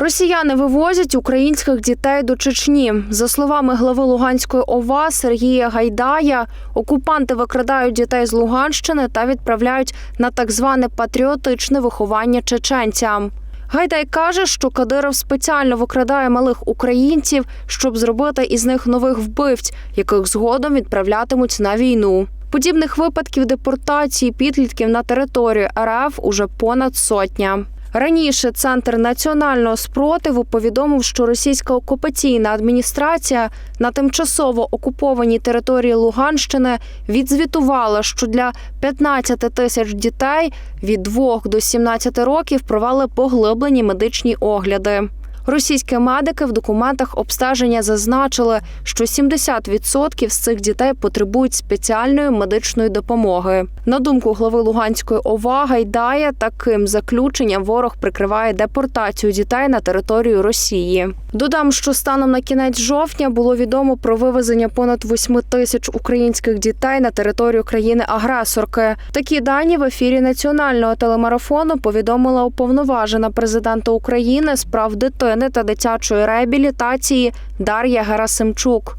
Росіяни вивозять українських дітей до Чечні. За словами глави Луганської ОВА Сергія Гайдая, окупанти викрадають дітей з Луганщини та відправляють на так зване патріотичне виховання чеченцям. Гайдай каже, що Кадиров спеціально викрадає малих українців, щоб зробити із них нових вбивць, яких згодом відправлятимуть на війну. Подібних випадків депортації підлітків на територію РФ уже понад сотня. Раніше центр національного спротиву повідомив, що російська окупаційна адміністрація на тимчасово окупованій території Луганщини відзвітувала, що для 15 тисяч дітей від 2 до 17 років провели поглиблені медичні огляди. Російські медики в документах обстеження зазначили, що 70% з цих дітей потребують спеціальної медичної допомоги. На думку глави Луганської ОВА Гайдая, таким заключенням ворог прикриває депортацію дітей на територію Росії. Додам, що станом на кінець жовтня було відомо про вивезення понад 8 тисяч українських дітей на територію країни-агресорки. Такі дані в ефірі національного телемарафону повідомила уповноважена президента України з прав дитини та дитячої реабілітації Дар'я Герасимчук.